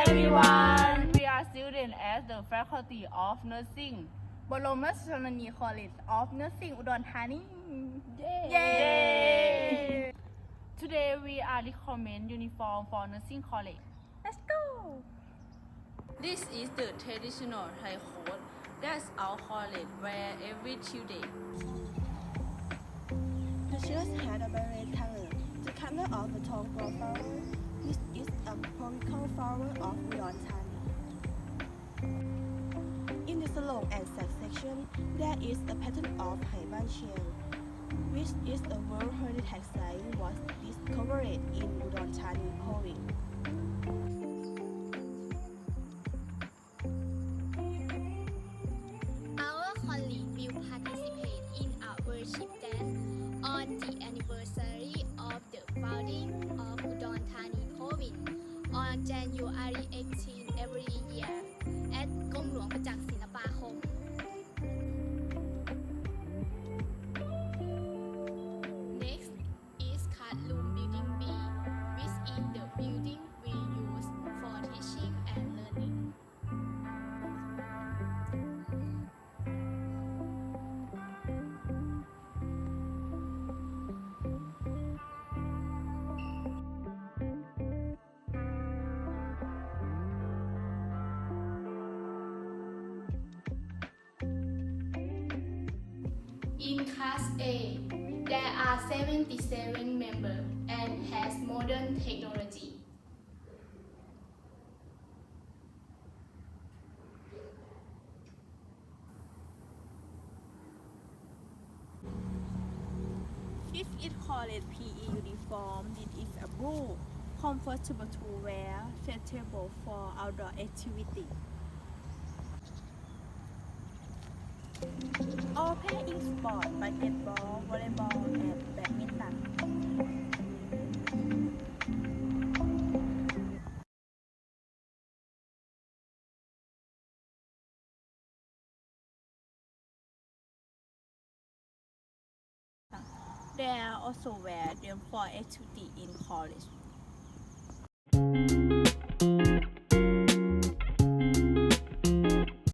everyone we are students at the faculty of nursing บรมราชชนนี College of Nursing อุดรธานี เย้ Today we are recommend uniform for nursing college Let's go This is the traditional Thai coat that our college wear every Tuesday The shirts had a beret color, the color of the Tongpo flower, which is a flower of. In the salon and sack section, there is a pattern of Haiban Chen, which is a World Heritage Site was discovered in Udon on January 18 every year In Class A, there are 77 members and has modern technology. If it called PE uniform, it is a blue, comfortable to wear, suitable for outdoor activity. Play in sport, basketball, volleyball, and badminton. They are also wear them for activity in college.